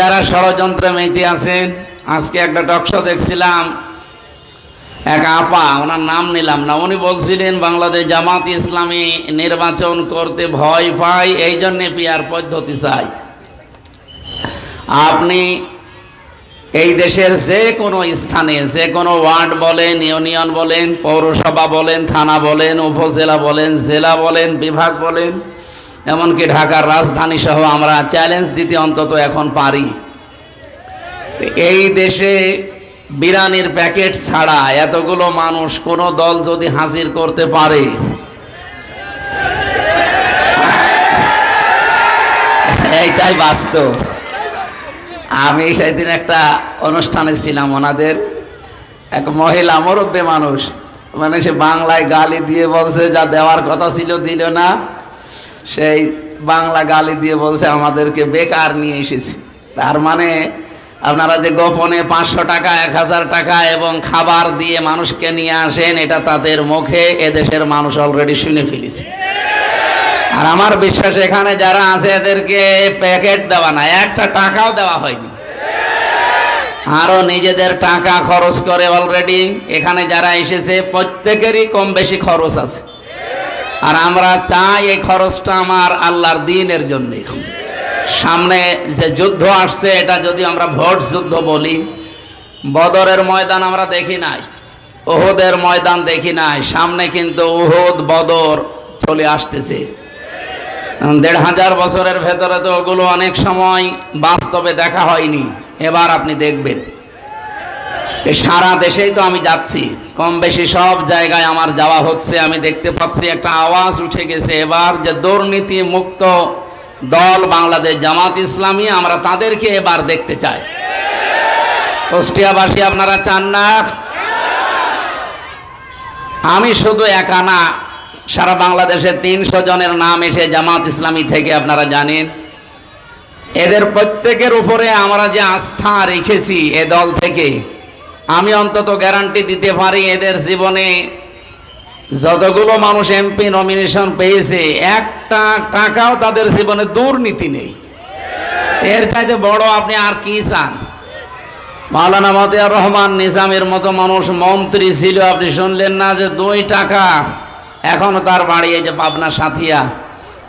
যারা ষড়যন্ত্র মেতে আছেন, আজকে একটা টকশো দেখছিলাম, এক আপা, ওনার নাম নিলাম না, উনি বলছিলেন, বাংলাদেশ জামাত ইসলামী নির্বাচন করতে ভয় পায়, এই জন্যে পিয়ার পদ্ধতি চাই। আপনি এই দেশের যে কোনো স্থানে, যে কোনো ওয়ার্ড বলেন, ইউনিয়ন বলেন, পৌরসভা বলেন, থানা বলেন, উপজেলা বলেন, জেলা বলেন, বিভাগ বলেন এমনকি ঢাকার রাজধানী সহ আমরা চ্যালেঞ্জ দিতে অন্তত এখন পারি। তো এই দেশে বিরানির প্যাকেট ছাড়া এতগুলো মানুষ কোনো দল যদি হাজির করতে পারে। এইটাই বাস্তব। আমি সেদিন একটা অনুষ্ঠানে ছিলাম ওনাদের। এক মহিলা মুরব্বী মানুষ। মানে সে বাংলায় গালি দিয়ে বলছে, যা দেওয়ার কথা ছিল দিল না। সেই বাংলা গালি দিয়ে বলছে, আমাদেরকে বেকার নিয়ে এসেছে। তার মানে আপনারা যে গোপনে পাঁচশো টাকা, এক হাজার টাকা এবং খাবার দিয়ে মানুষকে নিয়ে আসেন, এটা তাদের মুখে এদেশের মানুষ অলরেডি শুনে ফেলেছে। আর আমার বিশ্বাস, এখানে যারা আছে, এদেরকে প্যাকেট দেওয়া না, একটা টাকাও দেওয়া হয়নি। আরও নিজেদের টাকা খরচ করে অলরেডি এখানে যারা এসেছে, প্রত্যেকেরই কম বেশি খরচ আছে। আর আমরা চাই এই খরচটা আমার আল্লাহর দিনের জন্য। সামনে যে যুদ্ধ আসছে, এটা যদি আমরা ভোট যুদ্ধ বলি, বদরের ময়দান আমরা দেখি নাই ওহদের ময়দান দেখি নাই, সামনে কিন্তু ওহদ বদর চলে আসতেছে। দেড় হাজার বছরের ভেতরে তো ওগুলো অনেক সময় বাস্তবে দেখা হয়নি, এবার আপনি দেখবেন। সারা দেশেই তো আমি যাচ্ছি। কম বেশি সব জায়গায় আমার যাওয়া হচ্ছে। আমি দেখতে পাচ্ছি একটা আওয়াজ উঠে গেছে। এবার যে দুর্নীতি মুক্ত দল বাংলাদেশ জামাত ইসলামী, আমরা তাদেরকে এবার দেখতে চাই। কুষ্টিয়াবাসী, আপনারা চান না? আমি শুধু একা না, সারা বাংলাদেশে তিনশো জনের নাম এসে জামাত ইসলামী থেকে আপনারা জানেন। এদের প্রত্যেকের উপরে আমরা যে আস্থা রেখেছি এ দল থেকে আমি অন্তত গ্যারান্টি দিতে পারি এদের জীবনে। যতগুলো মানুষ এমপি নমিনেশন পেয়েছে, একটা টাকাও তাদের জীবনে দুর্নীতি নেই। এর চাইতে বড় আপনি আর কি চান? মাওলানা মতিয়ার রহমান নিজামের মতো মানুষ মন্ত্রী ছিল, আপনি শুনলেন না যে দুই টাকা এখনও তার বাড়ি, এই যে পাবনা সাথিয়া।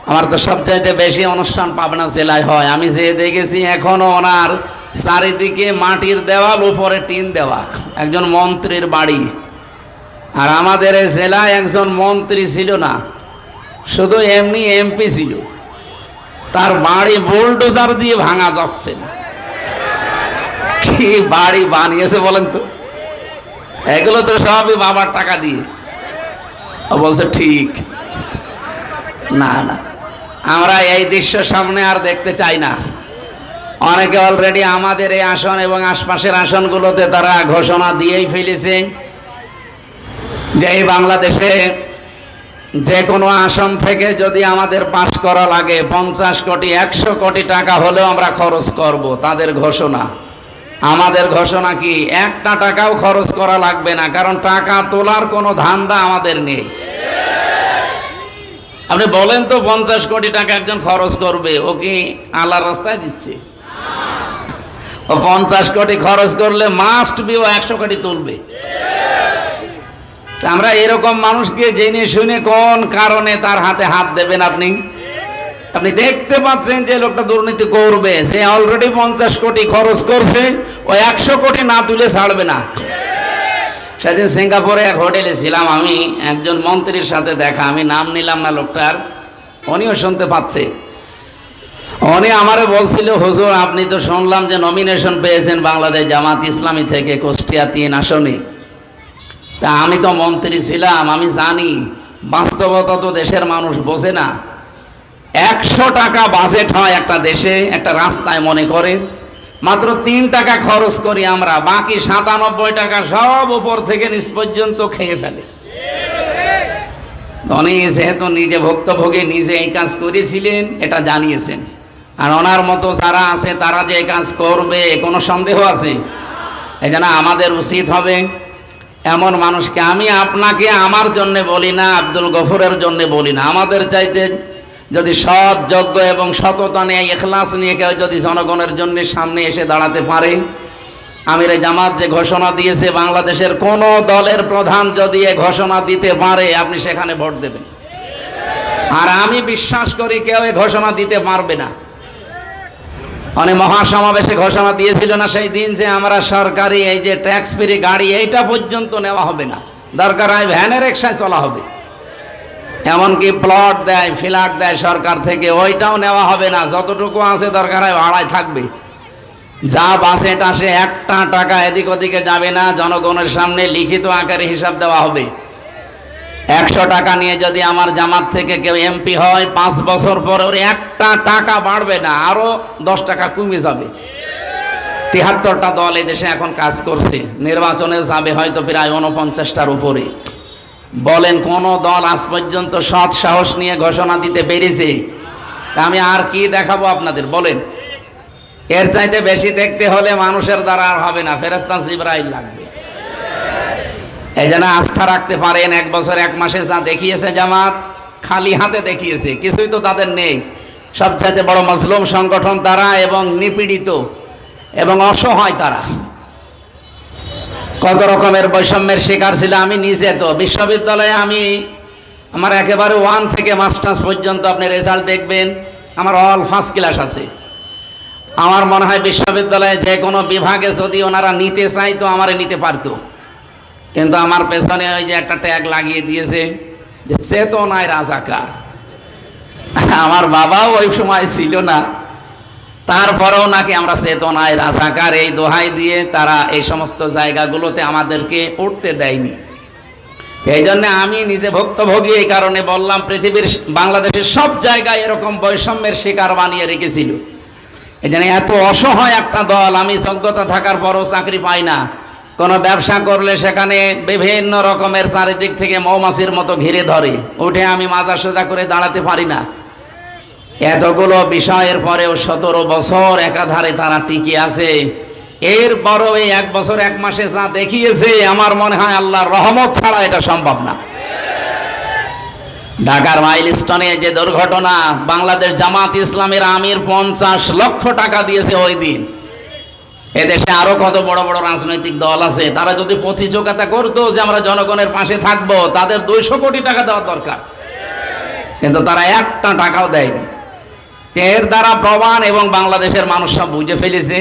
আমার তো সবচাইতে বেশি অনুষ্ঠান পাবনা জেলায় হয়। আমি যে দেখেছি এখনও ওনার চারিদিকে মাটির দেওয়াল, উপরে টিন দেওয়া। একজন মন্ত্রীর বাড়ি। আর আমাদের এই জেলায় একজন মন্ত্রী ছিল না, শুধু এমনি এমপি ছিল। তার বাড়ি বুলডোজার দিয়ে ভাঙা যাচ্ছে কি বাড়ি বানিয়েছে বলেন তো? এগুলো তো সবই বাবার টাকা দিয়ে। বলছে, ঠিক। না না। আমরা এই দৃশ্য সামনে আর দেখতে চাই না। অনেকে অলরেডি আমাদের এই আসন এবং আশপাশের আসনগুলোতে তারা ঘোষণা দিয়েই ফেলেছে যে এই বাংলাদেশে যে কোনো আসন থেকে যদি আমাদের পাশ করা লাগে পঞ্চাশ কোটি, একশো কোটি টাকা হলেও আমরা খরচ করব, তাদের ঘোষণা। আমাদের ঘোষণা কি? একটা টাকাও খরচ করা লাগবে না, কারণ টাকা তোলার কোনো ধান্দা আমাদের নেই। আপনি বলেন তো পঞ্চাশ কোটি টাকা একজন খরচ করবে, ও কি আল্লাহর রাস্তায় দিচ্ছে? পঞ্চাশ কোটি খরচ করলে মাস্ট বি ও একশো কোটি তুলবে। আমরা এরকম মানুষকে জেনে শুনে কোন কারণে তার হাতে হাত দেবেন আপনি? আপনি দেখতে পাচ্ছেন যে লোকটা দুর্নীতি করবে, সে অলরেডি পঞ্চাশ কোটি খরচ করছে, ও একশো কোটি না তুলে ছাড়বে না। সেদিন সিঙ্গাপুরে এক হোটেলে ছিলাম আমি, একজন মন্ত্রীর সাথে দেখা, আমি নাম নিলাম না লোকটার, উনিও শুনতে পাচ্ছে। উনি আমারে বলছিল, হুজুর, আপনি তো শুনলাম যে নমিনেশন পেয়েছেন বাংলাদেশ জামাত ইসলামী থেকে কুষ্টিয়া তিন আসনে। তা আমি তো মন্ত্রী ছিলাম, আমি জানি, বাস্তবতা তো দেশের মানুষ বোঝে না। একশো টাকা বাজেট হয় একটা দেশে, একটা রাস্তায় মনে করে। মাত্র তিন টাকা খরচ করি আমরা, বাকি সাতানব্বই টাকা সব উপর থেকে নিচ পর্যন্ত খেয়ে ফেলে। উনি যেহেতু নিজে ভুক্তভোগী, নিজে এই কাজ করেছিলেন, এটা জানিয়েছেন। আর ওনার মতো যারা আছে, তারা যে কাজ করবে, কোনো সন্দেহ আছে? এই জন্য আমাদের উচিত হবে এমন মানুষকে, আমি আপনাকে আমার জন্য বলি না, আব্দুল গফুরের জন্য বলি না। আমাদের চাইতে যদি সৎ যজ্ঞ এবং সততা নিয়ে এখলাস নিয়ে কেউ যদি জনগণের জন্য সামনে এসে দাঁড়াতে পারে, আমির জামাত যে ঘোষণা দিয়েছে, বাংলাদেশের কোন দলের প্রধান যদি এ ঘোষণা দিতে পারে, আপনি সেখানে ভোট দেবেন। আর আমি বিশ্বাস করি কেউ এ ঘোষণা দিতে পারবে না। অনেক মহাসমাবেশে ঘোষণা দিয়েছিল না সেই দিন যে আমরা সরকারি এই যে ট্যাক্স ফ্রি গাড়ি, এইটা পর্যন্ত নেওয়া হবে না। দরকার হয় ভ্যানের রিক্সায় চলা হবে। এমনকি প্লট দেয় ফ্ল্যাট দেয় সরকার থেকে, ওইটাও নেওয়া হবে না। যতটুকু আছে দরকার হয় ভাড়ায় থাকবে। যা বাসে টাসে একটা টাকা এদিক ওদিকে যাবে না, জনগণের সামনে লিখিত আকারে হিসাব দেওয়া হবে। একশো টাকা নিয়ে যদি আমার জামাত থেকে কেউ এমপি হয়, পাঁচ বছর পর ওর একটা টাকা বাড়বে না, আরও দশ টাকা কমে যাবে। তিহাত্তরটা দল এই দেশে এখন কাজ করছে। নির্বাচনে যাবে হয়তো প্রায় উনপঞ্চাশটার উপরে। বলেন, কোন দল আজ পর্যন্ত সৎ সাহস নিয়ে ঘোষণা দিতে পেরেছে? তা আমি আর কি দেখাবো আপনাদের? বলেন, এর চাইতে বেশি দেখতে হলে মানুষের দ্বারা আর হবে না। ফেরেস্তা জিব্রাইল লাগবে। এই জন্য আস্থা রাখতে পারেন, এক বছর, এক মাসে যা দেখিয়েছে জামাত, খালি হাতে দেখিয়েছে, কিছুই তো তাদের নেই। সবচাইতে বড় মজলুম সংগঠন তারা এবং নিপীড়িত এবং অসহায় তারা। কত রকমের বৈষম্যের শিকার ছিল, আমি নিজে তো। বিশ্ববিদ্যালয়ে আমি আমার একেবারে ওয়ান থেকে মাস্টার্স পর্যন্ত আপনি রেজাল্ট দেখবেন, আমার অল ফার্স্ট ক্লাস আছে। আমার মনে হয় বিশ্ববিদ্যালয়ে যে কোনো বিভাগে যদি ওনারা নিতে চাই তো আমারে নিতে পারতো। কিন্তু আমার পেছনে ওই যে একটা ট্যাগ লাগিয়ে দিয়েছে যে চেতনায় রাজাকার। আমার বাবাও ওই সময় ছিল না। তারপরেও নাকি আমরা চেতনায় রাজাকার, এই দোহাই দিয়ে তারা এই সমস্ত জায়গাগুলোতে আমাদেরকে উঠতে দেয়নি। এই জন্য আমি নিজে ভুক্তভোগী এই কারণে বললাম, পৃথিবীর বাংলাদেশের সব জায়গায় এরকম বৈষম্যের শিকার বানিয়ে রেখেছিল। এই জন্য এত অসহায় একটা দল, আমি যোগ্যতা থাকার পরও চাকরি পাই না। কোনো ব্যবসা করলে সেখানে বিভিন্ন রকমের চারিদিক থেকে মৌমাছির মতো ঘিরে ধরে। উঠে আমি মাজা সোজা করে দাঁড়াতে পারি না। এতগুলো বিষয়ের পরেও সতেরো বছর একাধারে তারা টিকে আছে। এর এরপরও এই এক বছর, এক মাসে যা দেখিয়েছে, আমার মনে হয় আল্লাহর রহমত ছাড়া এটা সম্ভব না। ঢাকার মাইলস্টোনে যে দুর্ঘটনা, বাংলাদেশ জামাত ইসলামের আমির পঞ্চাশ লক্ষ টাকা দিয়েছে ওই দিন। এদেশে আরও কত বড় বড় রাজনৈতিক দল আছে, তারা যদি প্রতিযোগিতা করতো যে আমরা জনগণের পাশে থাকব, তাদের দুইশো কোটি টাকা দেওয়া দরকার। কিন্তু তারা একটা টাকাও দেয়নি। এর দ্বারা প্রমাণ এবং বাংলাদেশের মানুষ সব বুঝে ফেলেছে।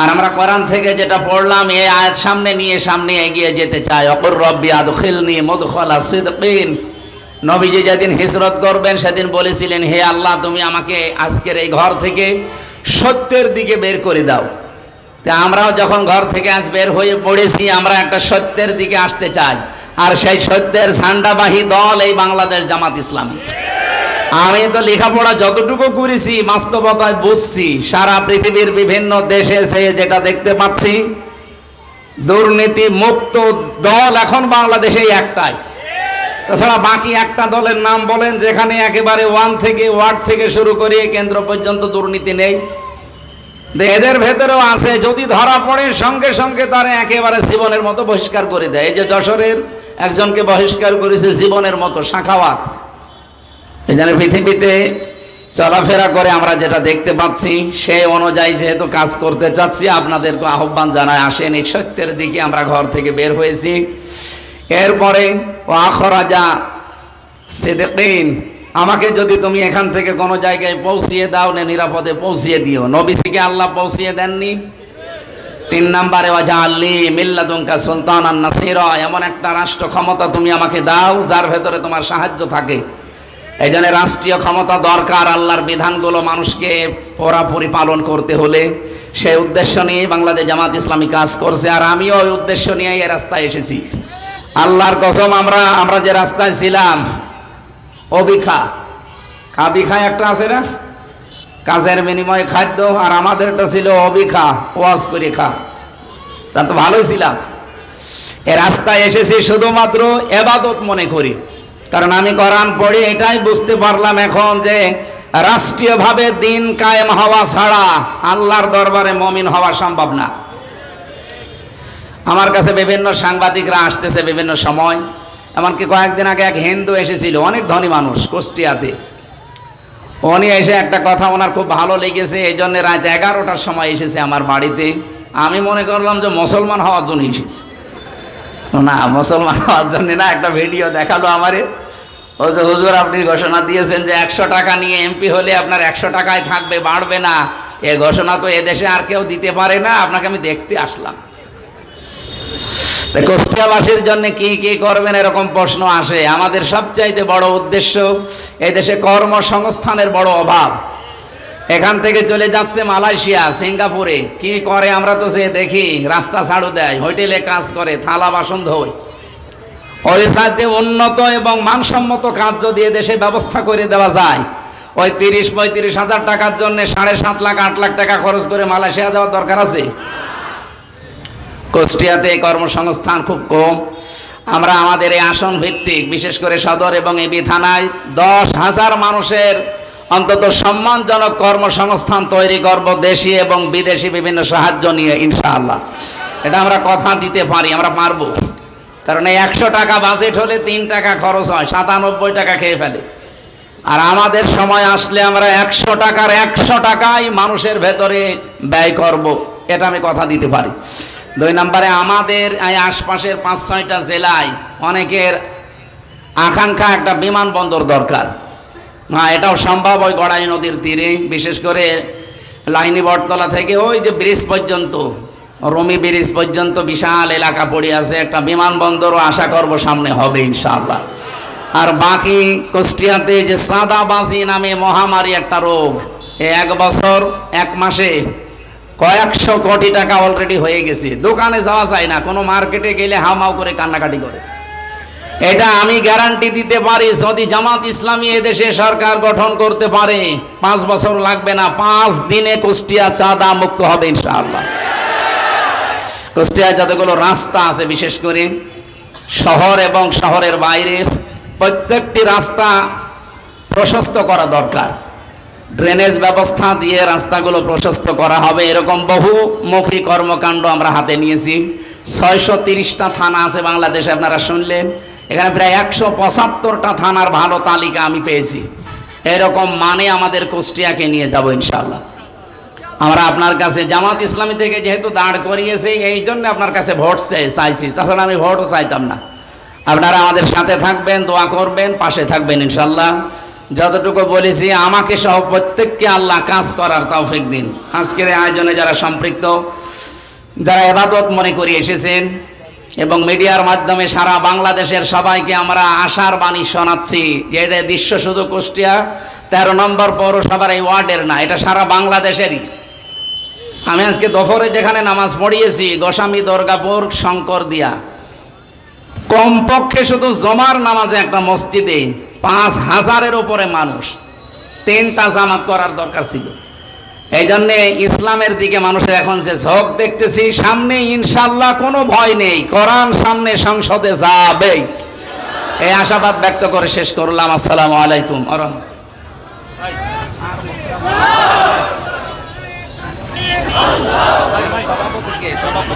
আর আমরা কোরআন থেকে যেটা পড়লাম এ আয়াত সামনে নিয়ে সামনে এগিয়ে যেতে চাই। অকর রব্বি আদখিল নিয়ে মধুখলা সিদ্দিন নবীজি যেদিন হিজরত করবেন, সেদিন বলেছিলেন, হে আল্লাহ, তুমি আমাকে আজকের এই ঘর থেকে সত্যের দিকে বের করে দাও। তা আমরাও যখন ঘর থেকে আজ বের হয়ে পড়েছি, আমরা একটা সত্যের দিকে আসতে চাই। আর সেই সত্যের ঝান্ডাবাহী দল এই বাংলাদেশ জামাত ইসলামী। আমি তো লেখাপড়া যতটুকু করেছি, বাস্তবতায় বুঝছি, সারা পৃথিবীর বিভিন্ন দেশে সে যেটা দেখতে পাচ্ছি, দুর্নীতি মুক্ত দল এখন বাংলাদেশে একটাই। তাছাড়া বাকি একটা দলের নাম বলেন, যেখানে একেবারে ওয়ান থেকে ওয়ার্ড থেকে শুরু করে কেন্দ্র পর্যন্ত দুর্নীতি নেই। এদের ভেতরেও আছে, যদি ধরা পড়ে সঙ্গে সঙ্গে তারা একেবারে জীবনের মতো বহিষ্কার করে দেয়। এই যে যশোরের একজনকে বহিষ্কার করেছে জীবনের মতো শাখাওয়াত। এখানে পৃথিবীতে চলাফেরা করে আমরা যেটা দেখতে পাচ্ছি সেই অনুযায়ী যেহেতু কাজ করতে চাচ্ছি, আপনাদেরকে আহ্বান জানায়, আসেন, এই সত্যের দিকে আমরা ঘর থেকে বের হয়েছি। এরপরে ও আখরাজা সেদিন আমাকে যদি তুমি এখান থেকে কোনো জায়গায় পৌঁছিয়ে দাও, না নিরাপদে পৌঁছিয়ে দিও। নবীজিকে আল্লাহ পৌঁছিয়ে দেননি? তিন নাম্বারে ওয়াজা আল্লি মিল্লাদুঙ্কা সুলতান নাসির। এমন একটা রাষ্ট্র ক্ষমতা তুমি আমাকে দাও, যার ভেতরে তোমার সাহায্য থাকে। এই জন্য রাষ্ট্রীয় ক্ষমতা দরকার আল্লাহর বিধানগুলো মানুষকে পুরাপুরি পালন করতে হলে। সেই উদ্দেশ্য নিয়ে বাংলাদেশ জামাত ইসলামী কাজ করছে, আর আমিও ওই উদ্দেশ্য নিয়ে এই রাস্তায় এসেছি। আল্লাহর কসম, আমরা আমরা যে রাস্তায় ছিলাম অবিখা। কাবিখা একটা আছে না? কাজের বিনিময়ে খাদ্য আর আমাদেরটা ছিল অবিখা, ওয়াজ করে খা। তা তো ভালোই ছিলাম। এ রাস্তায় এসেছি শুধুমাত্র এবাদত মনে করি। কারণ আমি কোরআন পড়ে এটাই বুঝতে পারলাম এখন যে রাষ্ট্রীয়ভাবে দিন কায়েম হওয়া ছাড়া আল্লাহর দরবারে মমিন হওয়া সম্ভব না। আমার কাছে বিভিন্ন সাংবাদিকরা আসতেছে বিভিন্ন সময়। এমনকি কয়েকদিন আগে এক হিন্দু এসেছিল, অনেক ধনী মানুষ কুষ্টিয়াতে। উনি এসে একটা কথা ওনার খুব ভালো লেগেছে, এই জন্য রাত এগারোটার সময় এসেছে আমার বাড়িতে। আমি মনে করলাম যে মুসলমান হওয়ার জন্য এসেছে। না, মুসলমান হওয়ার জন্য না, একটা ভিডিও দেখাল আমারে। ও যে হুজুর আপনি ঘোষণা দিয়েছেন যে একশো টাকা নিয়ে এমপি হলে আপনার একশো টাকায় থাকবে, বাড়বে না। এ ঘোষণা তো এদেশে আর কেউ দিতে পারে না, আপনাকে আমি দেখতে আসলাম। কুষ্টিয়াবাসীর জন্য কি কি করবেন? এরকম প্রশ্ন আসে। আমাদের সবচাইতে বড় উদ্দেশ্য এই দেশে কর্মসংস্থানের বড় অভাব। এখান থেকে চলে যাচ্ছে মালয়েশিয়া, সিঙ্গাপুরে। কি করে আমরা তো সে দেখি, রাস্তা ছাড়ু দেয়, হোটেলে কাজ করে, থালা বাসন ধোয়। ওই খাদ্যে উন্নত এবং মানসম্মত কাজ যদি দেশে ব্যবস্থা করে দেওয়া যায়, ওই তিরিশ পঁয়ত্রিশ হাজার টাকার জন্য সাড়ে সাত লাখ, আট লাখ টাকা খরচ করে মালয়েশিয়া যাওয়ার দরকার আছে? কুষ্টিয়াতে কর্মসংস্থান খুব কম। আমরা আমাদের এই আসন ভিত্তিক, বিশেষ করে সদর এবং এবি থানায় দশ হাজার মানুষের অন্তত সম্মানজনক কর্মসংস্থান তৈরি করব দেশি এবং বিদেশি বিভিন্ন সাহায্য নিয়ে, ইনশাআল্লাহ। এটা আমরা কথা দিতে পারি, আমরা পারব। কারণ এই একশো টাকা বাজেট হলে তিন টাকা খরচ হয়, সাতানব্বই টাকা খেয়ে ফেলে। আর আমাদের সময় আসলে আমরা একশো টাকার একশো টাকাই মানুষের ভেতরে ব্যয় করব, এটা আমি কথা দিতে পারি। দুই নম্বরে, আমাদের এই আশপাশের পাঁচ ছয়টা জেলায় অনেকের আকাঙ্ক্ষা একটা বিমানবন্দর দরকার। হ্যাঁ এটাও সম্ভব ওই গড়াই নদীর তীরে, বিশেষ করে লাইনি বটতলা থেকে ওই যে ব্রিজ পর্যন্ত, রমি ব্রিজ পর্যন্ত বিশাল এলাকা পড়ে আছে, একটা বিমানবন্দরও আশা করব সামনে হবে ইনশাআল্লাহ। আর বাকি কুষ্টিয়াতে যে সাদাবাজি নামে মহামারী একটা রোগ এক বছর, এক মাসে কয়েকশো কোটি টাকা অলরেডি হয়ে গেছে। দোকানে যাওয়া যায় না, কোনো মার্কেটে গেলে হামাও করে কান্নাকাটি করে। এটা আমি গ্যারান্টি দিতে পারি, যদি জামাত ইসলামী এদেশে সরকার গঠন করতে পারে, পাঁচ বছর লাগবে না, পাঁচ দিনে কুষ্টিয়া চাঁদা মুক্ত হবে ইনশাআল্লাহ। কুষ্টিয়ায় যতগুলো রাস্তা আছে, বিশেষ করে শহর এবং শহরের বাইরে, প্রত্যেকটি রাস্তা প্রশস্ত করা দরকার। ড্রেনেজ ব্যবস্থা দিয়ে রাস্তাগুলো প্রশস্ত করা হবে। এরকম বহুমুখী কর্মকাণ্ড আমরা হাতে নিয়েছি। ছয়শো তিরিশটা থানা আছে বাংলাদেশে, আপনারা শুনলেন। এখানে প্রায় একশো পঁচাত্তরটা থানার ভালো তালিকা আমি পেয়েছি। এরকম মানে আমাদের কুষ্টিয়াকে নিয়ে যাব ইনশাল্লাহ আমরা আপনার কাছে জামাত ইসলামী থেকে যেহেতু দাঁড় করিয়েছি, এই জন্য আপনার কাছে ভোট চাই চাইছি। তাছাড়া আমি ভোটও চাইতাম না। আপনারা আমাদের সাথে থাকবেন, দোয়া করবেন, পাশে থাকবেন ইনশাল্লাহ যতটুকু বলেছি, আমাকে সহ প্রত্যেককে আল্লাহ কাজ করার তৌফিক দিন। আজকের আয়োজনে যারা সম্পৃক্ত, যারা এবাদত মনে করে এসেছেন এবং মিডিয়ার মাধ্যমে সারা বাংলাদেশের সবাইকে আমরা আশার বাণী শোনাচ্ছি যে এটা দৃশ্য শুধু কুষ্টিয়া, তেরো নম্বর পৌরসভার এই ওয়ার্ডের না, এটা সারা বাংলাদেশেরই। আমি আজকে দফরে যেখানে নামাজ পড়িয়েছি, গোস্বামী দুর্গাপুর, শঙ্কর দিয়া। কমপক্ষে শুধু জমার নামাজে একটা মসজিদে পাঁচ হাজারের উপরে মানুষ। তিনটা জামাত করার দরকার ছিল। এই জন্যে ইসলামের দিকে মানুষের এখন যে ঝোঁক দেখতেছি, সামনে ইনশাল্লাহ কোনো ভয় নেই। কোরআন সামনে সংসদে যাবেই। এই আশাবাদ ব্যক্ত করে শেষ করলাম। আসসালামু আলাইকুম। আরম সভাপতি।